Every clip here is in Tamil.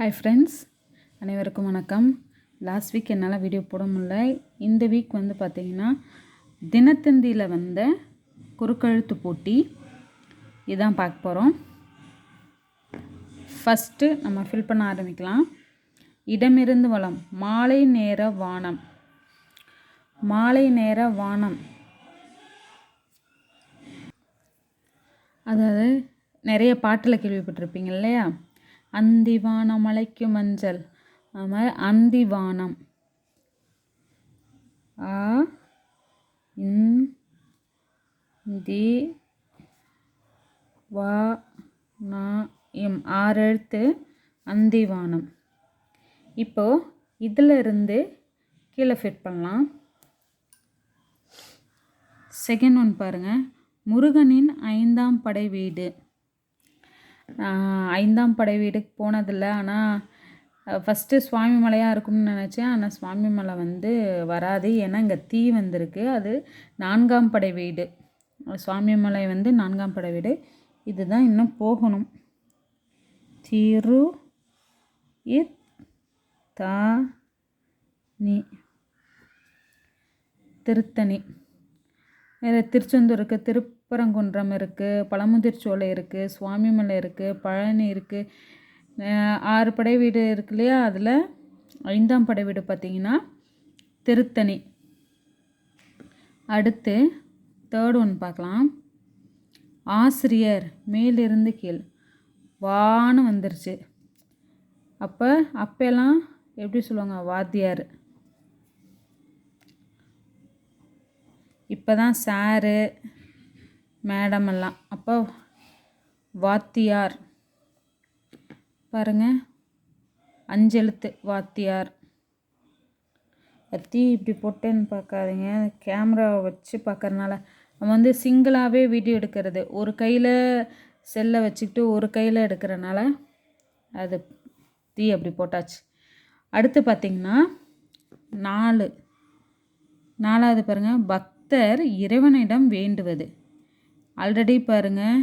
ஹாய் ஃப்ரெண்ட்ஸ் அனைவருக்கும் வணக்கம். லாஸ்ட் வீக் என்னால் வீடியோ போட முடியல. இந்த வீக் வந்து பார்த்திங்கன்னா தினத்தந்தியில் வந்த குறுக்கெழுத்து போட்டி. இதான் பார்க்க போகிறோம் ஃபஸ்ட்டு நம்ம ஃபில் பண்ண ஆரம்பிக்கலாம். இடமிருந்து வளம் மாலை நேர வானம். மாலை நேர வானம். அதாவது நிறைய பாட்டில் கேள்விப்பட்டிருப்பீங்க இல்லையா? அந்திவானம் அழைக்கும் மஞ்சள் அது அந்திவானம். ஆ இன் தி வா நா எம் ஆறு எழுத்து அந்திவானம். இப்போது இதில் இருந்து கீழே ஃபிட் பண்ணலாம். செகண்ட் ஒன் பாருங்கள் முருகனின் ஐந்தாம் படை வீடு. ஐந்தாம் படை வீடுக்கு போனதில்லை. ஆனால் ஃபஸ்ட்டு சுவாமி மலையாக இருக்கும்னு நினச்சேன். ஆனால் சுவாமி மலை வந்து வராது. ஏன்னா இங்கே தீ வந்திருக்கு. அது நான்காம் படை வீடு. சுவாமி மலை வந்து நான்காம் படை வீடு. இதுதான் இன்னும் போகணும். திரு இத் நீ. திருத்தணி. வேறு திருச்செந்தூருக்கு திரு திருப்பரங்குன்றம் இருக்குது பழமுதிர்ச்சோலை இருக்குது சுவாமிமலை இருக்குது பழனி இருக்குது ஆறு படை வீடு இருக்கு இல்லையா? அதில் ஐந்தாம் படை வீடு பார்த்திங்கன்னா திருத்தணி. அடுத்து தேர்ட் ஒன் பார்க்கலாம் ஆசிரியர் மேலிருந்து கீழ். வான்னு வந்துருச்சு. அப்போ அப்போல்லாம் எப்படி சொல்லுவாங்க? வாத்தியார். இப்போ தான் சாரு மேடம் எல்லாம் அப்போ வாத்தியார். பாருங்கள் அஞ்செழுத்து வாத்தியார். எத்தி இப்படி போட்டேன்னு பார்க்காதீங்க. கேமராவை வச்சு பார்க்கறனால நம்ம வந்து சிங்கிளாகவே வீடியோ எடுக்கிறது. ஒரு கையில் செல்லை வச்சுக்கிட்டு ஒரு கையில் எடுக்கிறனால அது தீ அப்படி போட்டாச்சு. அடுத்து பார்த்திங்கன்னா நாலு. நாலாவது பாருங்கள் பக்தர் இறைவனிடம் வேண்டுவது. ஆல்ரெடி பாருங்கள்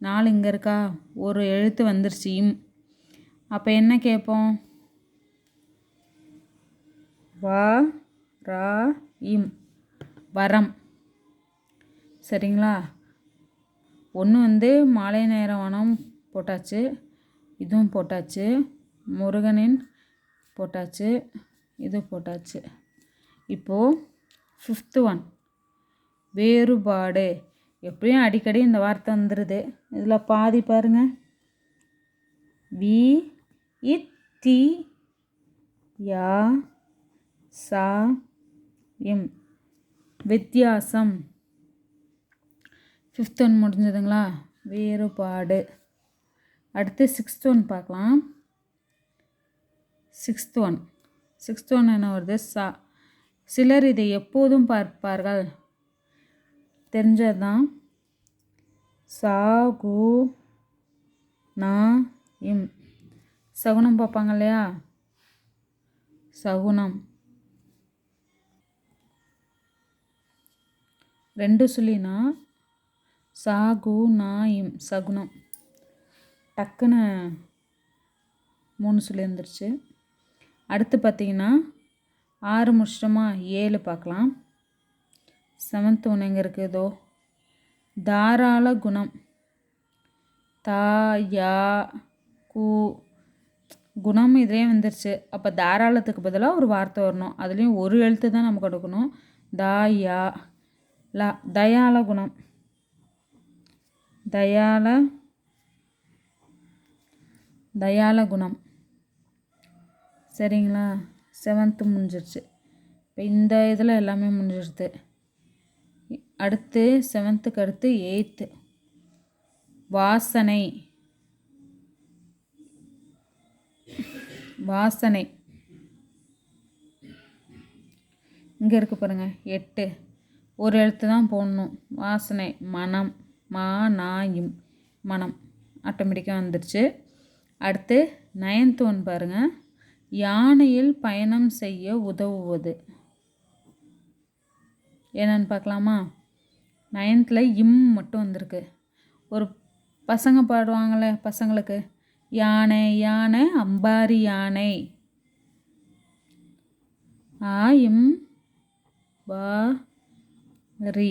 நாலு இங்கே இருக்கா? ஒரு எழுத்து வந்துருச்சு இம் அப்போ என்ன கேட்போம் வா ரா இம். வரம். சரிங்களா? ஒன்று வந்து மாலை நேரம் வனம் போட்டாச்சு. இதுவும் போட்டாச்சு. முருகனின் போட்டாச்சு. இது போட்டாச்சு. இப்போது ஃபிஃப்த்து ஒன் வேறுபாடு. எப்படியும் அடிக்கடி இந்த வார்த்தை வந்துடுது இதில் பாதி பாருங்க. வி இத்தி யா சா எம். வித்தியாசம். ஃபிஃப்த் ஒன் முடிஞ்சதுங்களா? வேறுபாடு. அடுத்து சிக்ஸ்த் ஒன் பார்க்கலாம். சிக்ஸ்த் ஒன் சிக்ஸ்த் ஒன் என்ன வருது? சா. சிலர் இதை எப்போதும் பார்ப்பார்கள். தெரிஞ்சது தான் சா கு நா இம் சகுனம் பார்ப்பாங்க இல்லையா? சகுனம். ரெண்டு சொல்லினா சா கு நா இம் சகுனம். டக்குன்னு மூணு சொல்லி இருந்துருச்சு. அடுத்து பார்த்திங்கன்னா ஆறு முடிச்சிட்டோமா ஏழு பார்க்கலாம். செவன்த் ஒன்று எங்கே இருக்குது? இதோ தாராள குணம். தா யா கு. குணம் இதே வந்துருச்சு. அப்போ தாராளத்துக்கு பதிலாக ஒரு வார்த்தை வரணும். அதுலேயும் ஒரு எழுத்து தான் நம்ம கொடுக்கணும். தா யா லா தயால குணம். தயால தயால குணம். சரிங்களா? செவன்த்து முடிஞ்சிருச்சு. இப்போ இந்த இதில் எல்லாமே முடிஞ்சிருது. அடுத்து செவன்த்துக்கு அடுத்து எயித்து வாசனை. வாசனை. இங்கே இருக்குது பாருங்கள் எட்டு. ஒரு எழுத்து தான் போடணும். வாசனை மனம் மா நாயும் மனம் ஆட்டோமேட்டிக்காக வந்துடுச்சு அடுத்து நயன்த் ஒன் பாருங்கள் யானையில் பயணம் செய்ய உதவுவது. என்னென்னு பார்க்கலாமா? நைன்த்தில் இம் மட்டும் வந்திருக்கு. ஒரு பசங்க பாடுவாங்களே பசங்களுக்கு. யானை யானை அம்பாரி யானை. ஆ இம் பா ரி.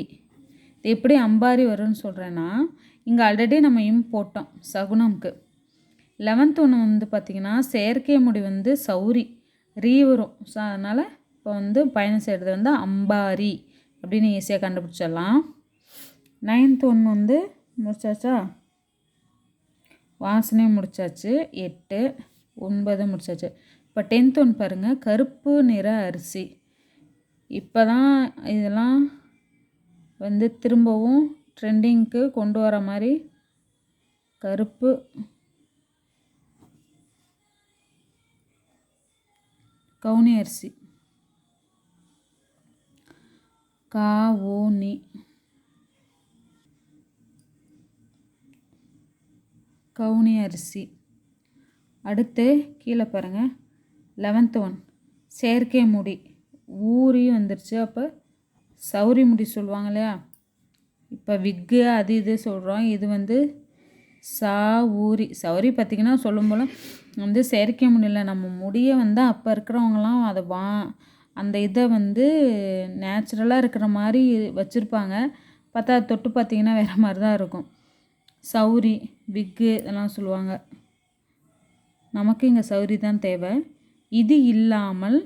இது எப்படி அம்பாரி வரும்னு சொல்கிறேன்னா இங்கே ஆல்ரெடி நம்ம இம் போட்டோம் சகுனம்க்கு. லெவன்த் ஒன்று வந்து பார்த்திங்கன்னா செயற்கை முடி வந்து சௌரி ரீ வரும். ஸோ அதனால் இப்போ வந்து பயணம் செய்கிறது வந்து அம்பாரி அப்படின்னு ஈஸியாக கண்டுபிடிச்சிடலாம். நைன்த் ஒன்று வந்து முடிச்சாச்சா? வாசனை முடிச்சாச்சு. எட்டு ஒன்பது முடிச்சாச்சு. இப்போ டென்த் ஒன்று பாருங்கள் கருப்பு நிற அரிசி. இப்போ தான் இதெல்லாம் வந்து திரும்பவும் ட்ரெண்டிங்க்கு கொண்டு வர மாதிரி கருப்பு. கவுனி அரிசி. கா ஓ நீ. கவுனி அரிசி. அடுத்து கீழே பாருங்கள் லெவன்த் ஒன் செயற்கை முடி. ஊறி வந்துருச்சு. அப்போ சௌரி முடி சொல்லுவாங்க இல்லையா? இப்போ விக்கு அது இது சொல்கிறோம் இது வந்து சா ஊரி சௌரி பார்த்திங்கன்னா சொல்லும் போல வந்து செயற்கை முடியல நம்ம முடியை வந்து அப்போ இருக்கிறவங்களாம் அதை வா அந்த இதை வந்து நேச்சுரலாக இருக்கிற மாதிரி வச்சுருப்பாங்க. பார்த்தா அது தொட்டு பார்த்திங்கன்னா வேறு மாதிரி தான் இருக்கும். சௌரி விக்கு இதெல்லாம் சொல்லுவாங்க. நமக்கு இங்கே சௌரி தான் தேவை. இது இல்லாமல்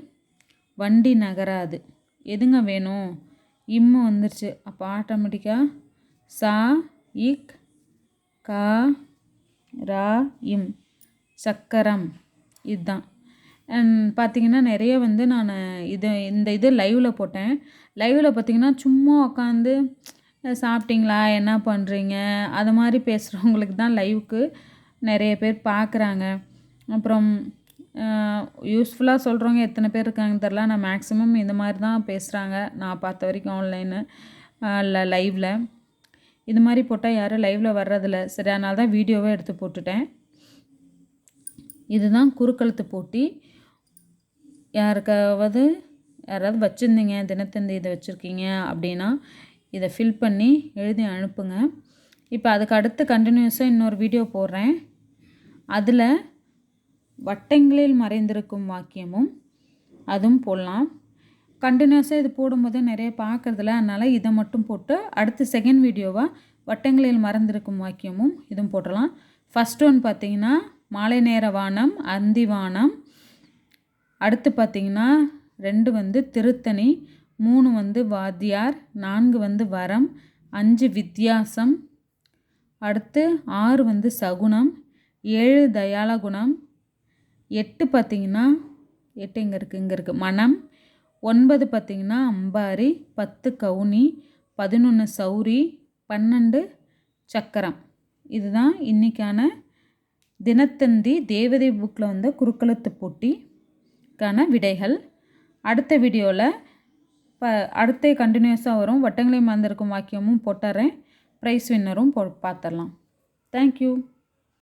வண்டி நகராது. எதுங்க வேணும்? இம்மு வந்துருச்சு. அப்போ ஆட்டோமேட்டிக்காக சா இக் கா ரா இம். சக்கரம். இதுதான். பார்த்தீங்கன்னா நிறைய வந்து நான் இது இந்த இது லைவில் போட்டேன். லைவில் பார்த்தீங்கன்னா சும்மா உட்காந்து சாப்பிட்டீங்களா? என்ன பண்ணுறீங்க அது மாதிரி பேசுகிறவங்களுக்கு தான் லைவுக்கு நிறைய பேர் பார்க்குறாங்க அப்புறம் யூஸ்ஃபுல்லாக சொல்கிறவங்க எத்தனை பேர் இருக்காங்கன்னு தெரில நான் மேக்ஸிமம் இந்த மாதிரி தான் பேசுகிறாங்க நான் பார்த்த வரைக்கும் ஆன்லைனு இல்லை லைவில் இது மாதிரி போட்டால் யாரும் லைவில் வர்றதில்ல. சரி அதனால தான் வீடியோவே எடுத்து போட்டுட்டேன். இதுதான் குறுக்கழுத்து போட்டி. யாருக்காவது யாராவது வச்சுருந்தீங்க? தினத்தந்தி இதை வச்சுருக்கீங்க அப்படின்னா இதை ஃபில் பண்ணி எழுதி அனுப்புங்க. இப்போ அதுக்கு அடுத்து கண்டினியூஸாக இன்னொரு வீடியோ போடுறேன். அதில் வட்டங்களில் மறைந்திருக்கும் வாக்கியமும் அதுவும் போடலாம். கண்டினியூஸாக இது போடும்போது நிறைய பார்க்குறதில்ல அதனால் இதை மட்டும் போட்டு அடுத்து செகண்ட் வீடியோவாக வட்டங்களில் மறந்திருக்கும் வாக்கியமும் இதுவும் போடலாம். ஃபஸ்ட் ஒன் பார்த்திங்கன்னா மாலை நேர வானம் அந்தி வானம். அடுத்து பார்த்திங்கன்னா ரெண்டு வந்து திருத்தணி மூணு வந்து வாத்தியார் நான்கு வந்து வரம் அஞ்சு வித்தியாசம். அடுத்து ஆறு வந்து சகுனம் ஏழு தயால குணம் எட்டு பார்த்திங்கன்னா எட்டு இங்கே இருக்குது இங்கே இருக்குது மனம் ஒன்பது பார்த்திங்கன்னா அம்பாரி பத்து கவுனி பதினொன்று சௌரி பன்னெண்டு சக்கரம். இதுதான் இன்றைக்கான தினத்தந்தி தேவதை புக்கில் வந்த குறுக்கலத்து போட்டிக்கான விடைகள். அடுத்த வீடியோவில் இப்போ அடுத்தே கண்டினியூஸாக வரும். வட்டங்களை மறந்திருக்கும் வாக்கியமும் போட்டுறேன். ப்ரைஸ் வின்னரும் போ பார்த்துடலாம். தேங்க்யூ